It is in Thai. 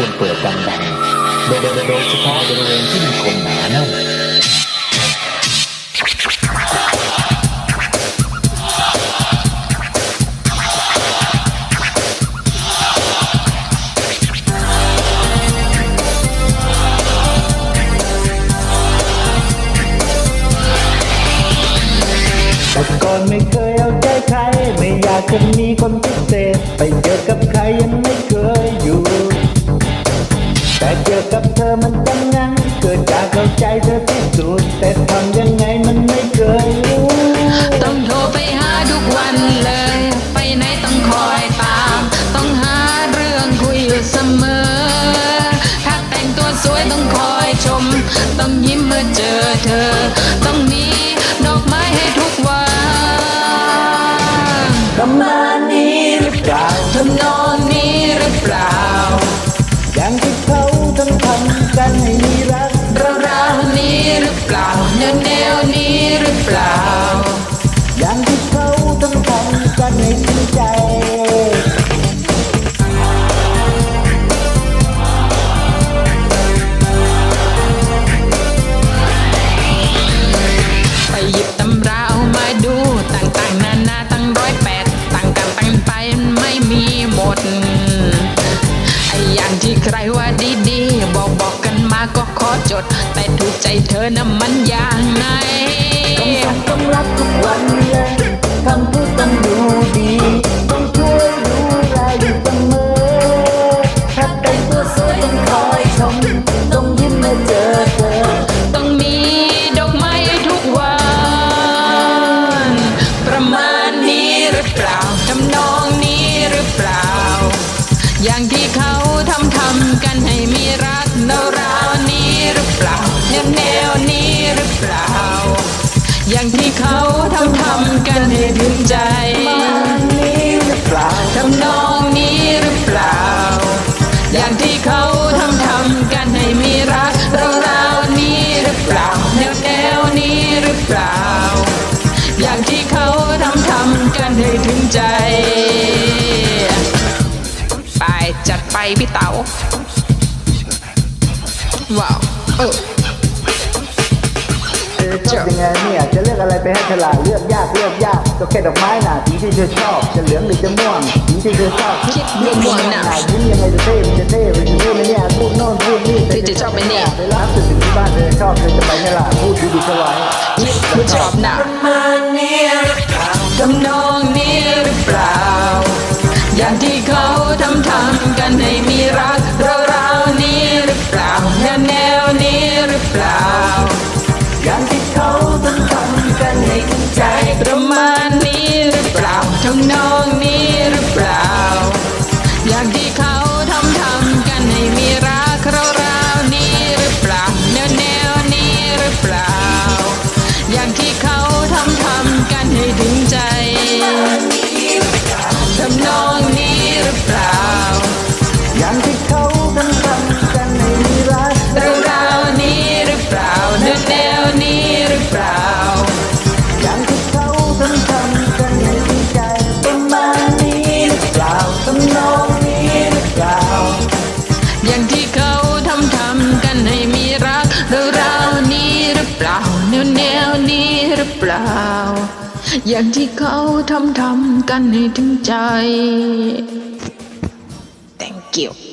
ควรเปิดดังๆ โดยโดยเฉพาะบริเวณที่มีคนหนาแน่นแต่ก่อนไม่เคยเอาใจใคร ไม่อยากจะมีคนพิเศษ ไปเจอกับใครยังไม่เคย ใจเธอที่สุดแต่ทำยังไงมันไม่เคยรู้ต้องโทรไปหาทุกวันเลย ไปไหนต้องคอยตาม ต้องหาเรื่องคุยอยู่เสมอ ถ้าแต่งตัวสวยต้องคอยชม ต้องยิ้มเมื่อเจอเธอ ว่าดีๆ บอกบอกกันมาก็ขอจด แต่ถูกใจเธอนะมันอย่างไหนต้องส่งต้องรักทุกวันเลยคำพูดต้องดูดีต้องช่วยดูแลอยู่เสมอถ้าแต่งตัวสวยต้องคอยชมต้องยิ้มเมื่อเจอเธอ ต้องมีดอกไม้ทุกวัน ประมาณนี้หรือเปล่าทำนองนี้หรือเปล่าอย่าง รักเราวๆนี้หรือเปล่าแนวแนวนี้หรือเปล่า อย่างที่เขาทำทำกันให้ถึงใจนี้หรือเปล่าทำนองนี้หรือเปล่า อย่างที่เขาทำทำกันให้มีรักเราราวนี้หรือเปล่าแนวแนวนี้หรือเปล่า อย่างที่เขาทำทำกันให้ถึงใจ ไปจัดไปพี่เต๋า ว้าวเออเธอชอบยังไงเนี่ยจะเลือกอะไรไปให้ฉลาดเลือกยากเลือกยากก็แค่ดอกไม้น่ะสีที่เธอชอบจะเหลืองหรือจะม่วงสีที่เธอชอบคิดม่วงน่ะยิ้มยังไงจะเท่มันจะเท่มันจะเท่ไหมเนี่ยพูดโน่นพูดนี่หรือจะชอบไหมเนี่ยไปรับสุดถึงที่บ้านเธอชอบเธอจะไปไหมล่ะพูดดีๆเข้าไว้คิดว่าชอบหนักทำนองนี้หรือเปล่าอย่างที่เขาทำทำกันให้มี น้องนี้หรือเปล่า อย่างที่เขาทำทำกันให้มีรักเราราวนี้หรือเปล่าแนวแนวนี้หรือเปล่าอย่างที่เขาทำทำกันให้ถึงใจทำนองนี้หรือเปล่าอย่างที่เขาต้องทำกันให้มีรักเราราวนี้หรือเปล่าแนวแนวนี้ เปล่า อย่างที่เขาทำทำกันให้ถึงใจ thank you